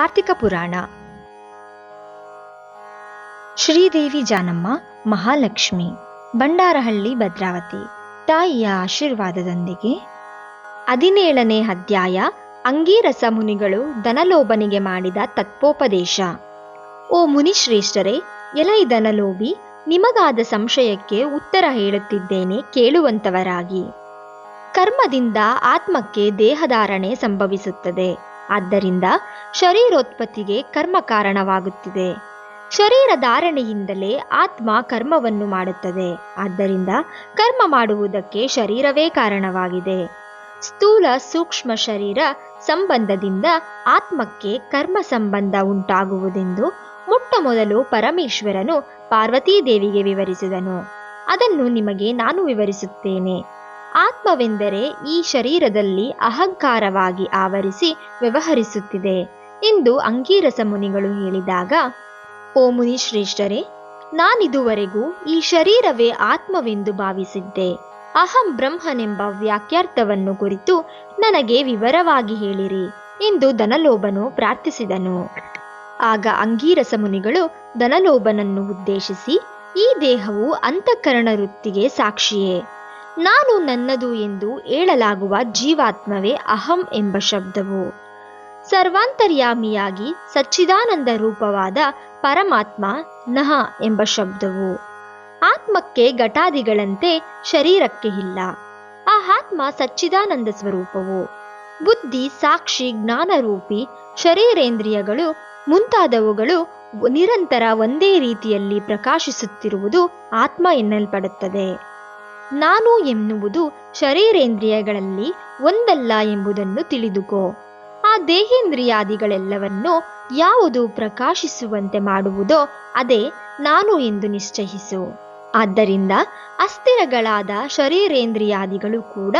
ಕಾರ್ತಿಕ ಪುರಾಣ. ಶ್ರೀದೇವಿ ಜಾನಮ್ಮ, ಮಹಾಲಕ್ಷ್ಮಿ ಬಂಡಾರಹಳ್ಳಿ ಭದ್ರಾವತಿ. ತಾಯಿಯ ಆಶೀರ್ವಾದದೊಂದಿಗೆ ಹದಿನೇಳನೇ ಅಧ್ಯಾಯ, ಅಂಗೀರಸ ಮುನಿಗಳು ಧನಲೋಭನಿಗೆ ಮಾಡಿದ ತತ್ವೋಪದೇಶ. ಓ ಮುನಿಶ್ರೇಷ್ಠರೇ, ಎಲೈ ಧನಲೋಭಿ, ನಿಮಗಾದ ಸಂಶಯಕ್ಕೆ ಉತ್ತರ ಹೇಳುತ್ತಿದ್ದೇನೆ ಕೇಳುವಂತವರಾಗಿ. ಕರ್ಮದಿಂದ ಆತ್ಮಕ್ಕೆ ದೇಹಧಾರಣೆ ಸಂಭವಿಸುತ್ತದೆ. ಆದ್ದರಿಂದ ಶರೀರೋತ್ಪತ್ತಿಗೆ ಕರ್ಮ ಕಾರಣವಾಗುತ್ತಿದೆ. ಶರೀರ ಧಾರಣೆಯಿಂದಲೇ ಆತ್ಮ ಕರ್ಮವನ್ನು ಮಾಡುತ್ತದೆ. ಆದ್ದರಿಂದ ಕರ್ಮ ಮಾಡುವುದಕ್ಕೆ ಶರೀರವೇ ಕಾರಣವಾಗಿದೆ. ಸ್ಥೂಲ ಸೂಕ್ಷ್ಮ ಶರೀರ ಸಂಬಂಧದಿಂದ ಆತ್ಮಕ್ಕೆ ಕರ್ಮ ಸಂಬಂಧ ಉಂಟಾಗುವುದೆಂದು ಮೊಟ್ಟ ಮೊದಲು ಪರಮೇಶ್ವರನು ಪಾರ್ವತೀದೇವಿಗೆ ವಿವರಿಸಿದನು. ಅದನ್ನು ನಿಮಗೆ ನಾನು ವಿವರಿಸುತ್ತೇನೆ. ಆತ್ಮವೆಂದರೆ ಈ ಶರೀರದಲ್ಲಿ ಅಹಂಕಾರವಾಗಿ ಆವರಿಸಿ ವ್ಯವಹರಿಸುತ್ತಿದೆ ಎಂದು ಅಂಗೀರಸ ಮುನಿಗಳು ಹೇಳಿದಾಗ, ಓ ಮುನಿ ಶ್ರೇಷ್ಠರೇ ನಾನಿದುವರೆಗೂ ಈ ಶರೀರವೇ ಆತ್ಮವೆಂದು ಭಾವಿಸಿದ್ದೆ. ಅಹಂ ಬ್ರಹ್ಮನೆಂಬ ವ್ಯಾಖ್ಯಾರ್ಥವನ್ನು ಕುರಿತು ನನಗೆ ವಿವರವಾಗಿ ಹೇಳಿರಿ ಎಂದು ಧನಲೋಭನು ಪ್ರಾರ್ಥಿಸಿದನು. ಆಗ ಅಂಗೀರಸ ಮುನಿಗಳು ಧನಲೋಭನನ್ನು ಉದ್ದೇಶಿಸಿ, ಈ ದೇಹವು ಅಂತಃಕರಣ ವೃತ್ತಿಗೆ ಸಾಕ್ಷಿಯೇ. ನಾನು ನನ್ನದು ಎಂದು ಹೇಳಲಾಗುವ ಜೀವಾತ್ಮವೇ ಅಹಂ ಎಂಬ ಶಬ್ದವು. ಸರ್ವಾಂತರ್ಯಾಮಿಯಾಗಿ ಸಚ್ಚಿದಾನಂದ ರೂಪವಾದ ಪರಮಾತ್ಮ ನಹ ಎಂಬ ಶಬ್ದವು. ಆತ್ಮಕ್ಕೆ ಘಟಾದಿಗಳಂತೆ ಶರೀರಕ್ಕೆ ಇಲ್ಲ. ಆ ಆತ್ಮ ಸಚ್ಚಿದಾನಂದ ಸ್ವರೂಪವು. ಬುದ್ಧಿ, ಸಾಕ್ಷಿ, ಜ್ಞಾನರೂಪಿ, ಶರೀರೇಂದ್ರಿಯಗಳು ಮುಂತಾದವುಗಳು ನಿರಂತರ ಒಂದೇ ರೀತಿಯಲ್ಲಿ ಪ್ರಕಾಶಿಸುತ್ತಿರುವುದು ಆತ್ಮ ಎನ್ನಲ್ಪಡುತ್ತದೆ. ನಾನು ಎನ್ನುವುದು ಶರೀರೇಂದ್ರಿಯಗಳಲ್ಲಿ ಒಂದಲ್ಲ ಎಂಬುದನ್ನು ತಿಳಿದುಕೋ. ಆ ದೇಹೇಂದ್ರಿಯಾದಿಗಳೆಲ್ಲವನ್ನೂ ಯಾವುದು ಪ್ರಕಾಶಿಸುವಂತೆ ಮಾಡುವುದೋ ಅದೇ ನಾನು ಎಂದು ನಿಶ್ಚಯಿಸು. ಆದ್ದರಿಂದ ಅಸ್ಥಿರಗಳಾದ ಶರೀರೇಂದ್ರಿಯಾದಿಗಳು ಕೂಡ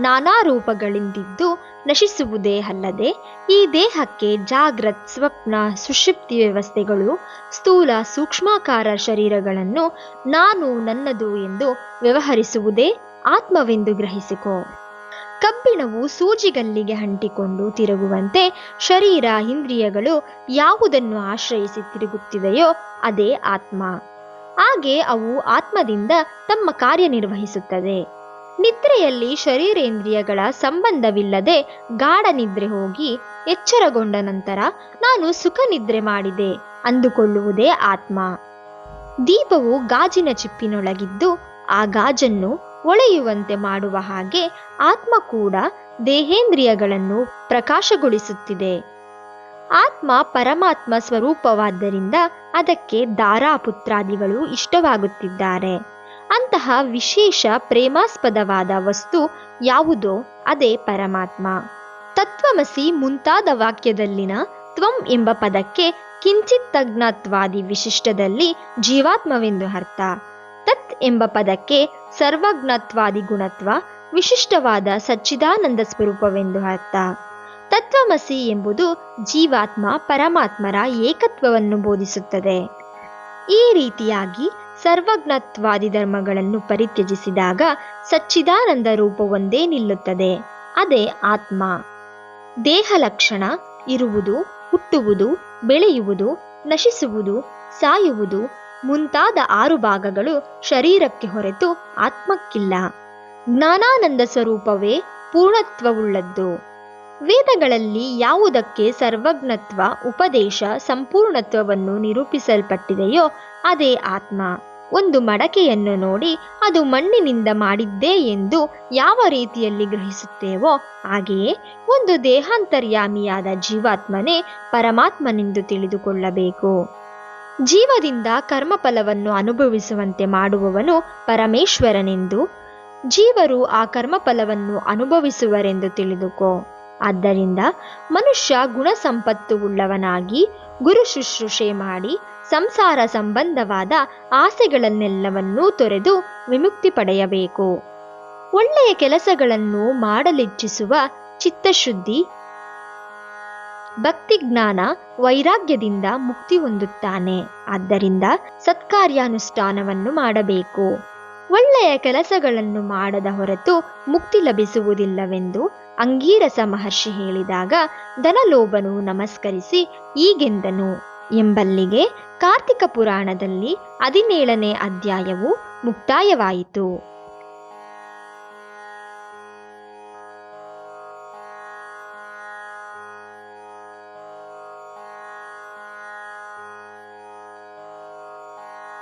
ನಾನಾ ರೂಪಗಳಿಂದಿದ್ದು ನಶಿಸುವುದೇ ಅಲ್ಲದೆ ಈ ದೇಹಕ್ಕೆ ಜಾಗ್ರತ್, ಸ್ವಪ್ನ ಸುಷುಪ್ತಿ ವ್ಯವಸ್ಥೆಗಳು, ಸ್ಥೂಲ, ಸೂಕ್ಷ್ಮಾಕಾರ ಶರೀರಗಳನ್ನು ನಾನು ನನ್ನದು ಎಂದು ವ್ಯವಹರಿಸುವುದೇ ಆತ್ಮವೆಂದು ಗ್ರಹಿಸಿಕೋ. ಕಬ್ಬಿಣವು ಸೂಜಿಗಲ್ಲಿಗೆ ಅಂಟಿಕೊಂಡು ತಿರುಗುವಂತೆ ಶರೀರ ಇಂದ್ರಿಯಗಳು ಯಾವುದನ್ನು ಆಶ್ರಯಿಸಿ ತಿರುಗುತ್ತಿದೆಯೋ ಅದೇ ಆತ್ಮ. ಹಾಗೆ ಅವು ಆತ್ಮದಿಂದ ತಮ್ಮ ಕಾರ್ಯನಿರ್ವಹಿಸುತ್ತದೆ ನಿದ್ರೆಯಲ್ಲಿ ಶರೀರೇಂದ್ರಿಯಗಳ ಸಂಬಂಧವಿಲ್ಲದೆ ಗಾಢ ನಿದ್ರೆ ಹೋಗಿ ಎಚ್ಚರಗೊಂಡ ನಂತರ ನಾನು ಸುಖ ನಿದ್ರೆ ಮಾಡಿದೆ ಅಂದುಕೊಳ್ಳುವುದೇ ಆತ್ಮ. ದೀಪವು ಗಾಜಿನ ಚಿಪ್ಪಿನೊಳಗಿದ್ದು ಆ ಗಾಜನ್ನು ಒಳೆಯುವಂತೆ ಮಾಡುವ ಹಾಗೆ ಆತ್ಮ ಕೂಡ ದೇಹೇಂದ್ರಿಯಗಳನ್ನು ಪ್ರಕಾಶಗೊಳಿಸುತ್ತಿದೆ. ಆತ್ಮ ಪರಮಾತ್ಮ ಸ್ವರೂಪವಾದ್ದರಿಂದ ಅದಕ್ಕೆ ದಾರಾಪುತ್ರಾದಿಗಳು ಇಷ್ಟವಾಗುತ್ತಿದ್ದಾರೆ. ಅಂತಹ ವಿಶೇಷ ಪ್ರೇಮಾಸ್ಪದವಾದ ವಸ್ತು ಯಾವುದೋ ಅದೇ ಪರಮಾತ್ಮ. ತತ್ವಮಸಿ ಮುಂತಾದ ವಾಕ್ಯದಲ್ಲಿನ ತ್ವಂ ಎಂಬ ಪದಕ್ಕೆ ಕಿಂಚಿತ್ ತಜ್ಞತ್ವಾದಿ ವಿಶಿಷ್ಟದಲ್ಲಿ ಜೀವಾತ್ಮವೆಂದು ಅರ್ಥ. ತತ್ ಎಂಬ ಪದಕ್ಕೆ ಸರ್ವಜ್ಞತ್ವಾದಿ ಗುಣತ್ವ ವಿಶಿಷ್ಟವಾದ ಸಚ್ಚಿದಾನಂದ ಸ್ವರೂಪವೆಂದು ಅರ್ಥ. ತತ್ವಮಸಿ ಎಂಬುದು ಜೀವಾತ್ಮ ಪರಮಾತ್ಮರ ಏಕತ್ವವನ್ನು ಬೋಧಿಸುತ್ತದೆ. ಈ ರೀತಿಯಾಗಿ ಸರ್ವಜ್ಞತ್ವಾದಿ ಧರ್ಮಗಳನ್ನು ಪರಿತ್ಯಜಿಸಿದಾಗ ಸಚ್ಚಿದಾನಂದ ರೂಪವೊಂದೇ ನಿಲ್ಲುತ್ತದೆ. ಅದೇ ಆತ್ಮ. ದೇಹ ಲಕ್ಷಣ ಇರುವುದು, ಹುಟ್ಟುವುದು, ಬೆಳೆಯುವುದು, ನಶಿಸುವುದು, ಸಾಯುವುದು ಮುಂತಾದ ಆರು ಭಾಗಗಳು ಶರೀರಕ್ಕೆ ಹೊರತು ಆತ್ಮಕ್ಕಿಲ್ಲ. ಜ್ಞಾನಾನಂದ ಸ್ವರೂಪವೇ ಪೂರ್ಣತ್ವವುಳ್ಳದ್ದು. ವೇದಗಳಲ್ಲಿ ಯಾವುದಕ್ಕೆ ಸರ್ವಜ್ಞತ್ವ, ಉಪದೇಶ, ಸಂಪೂರ್ಣತ್ವವನ್ನು ನಿರೂಪಿಸಲ್ಪಟ್ಟಿದೆಯೋ ಅದೇ ಆತ್ಮ. ಒಂದು ಮಡಕೆಯನ್ನು ನೋಡಿ ಅದು ಮಣ್ಣಿನಿಂದ ಮಾಡಿದ್ದೇ ಎಂದು ಯಾವ ರೀತಿಯಲ್ಲಿ ಗ್ರಹಿಸುತ್ತೇವೋ ಹಾಗೆಯೇ ಒಂದು ದೇಹಾಂತರ್ಯಾಮಿಯಾದ ಜೀವಾತ್ಮನೇ ಪರಮಾತ್ಮನೆಂದು ತಿಳಿದುಕೊಳ್ಳಬೇಕು. ಜೀವದಿಂದ ಕರ್ಮಫಲವನ್ನು ಅನುಭವಿಸುವಂತೆ ಮಾಡುವವನು ಪರಮೇಶ್ವರನೆಂದು. ಜೀವರು ಆ ಕರ್ಮಫಲವನ್ನು ಅನುಭವಿಸುವರೆಂದು ತಿಳಿದುಕೋ. ಆದ್ದರಿಂದ ಮನುಷ್ಯ ಗುಣಸಂಪತ್ತು ಉಳ್ಳವನಾಗಿ ಗುರು ಶುಶ್ರೂಷೆ ಮಾಡಿ ಸಂಸಾರ ಸಂಬಂಧವಾದ ಆಸೆಗಳನ್ನೆಲ್ಲವನ್ನೂ ತೊರೆದು ವಿಮುಕ್ತಿ ಪಡೆಯಬೇಕು. ಒಳ್ಳೆಯ ಕೆಲಸಗಳನ್ನು ಮಾಡಲಿಚ್ಛಿಸುವ ಚಿತ್ತಶುದ್ಧಿ ಭಕ್ತಿ ಜ್ಞಾನ ವೈರಾಗ್ಯದಿಂದ ಮುಕ್ತಿ ಹೊಂದುತ್ತಾನೆ. ಆದ್ದರಿಂದ ಸತ್ಕಾರ್ಯಾನುಷ್ಠಾನವನ್ನು ಮಾಡಬೇಕು. ಒಳ್ಳೆಯ ಕೆಲಸಗಳನ್ನು ಮಾಡದ ಹೊರತು ಮುಕ್ತಿ ಲಭಿಸುವುದಿಲ್ಲವೆಂದು ಅಂಗೀರಸ ಮಹರ್ಷಿ ಹೇಳಿದಾಗ ಧನಲೋಭನು ನಮಸ್ಕರಿಸಿ ಈಗೆಂದನು? ಎಂಬಲ್ಲಿಗೆ ಕಾರ್ತಿಕ ಪುರಾಣದಲ್ಲಿ ಹದಿನೇಳನೇ ಅಧ್ಯಾಯವು ಮುಕ್ತಾಯವಾಯಿತು.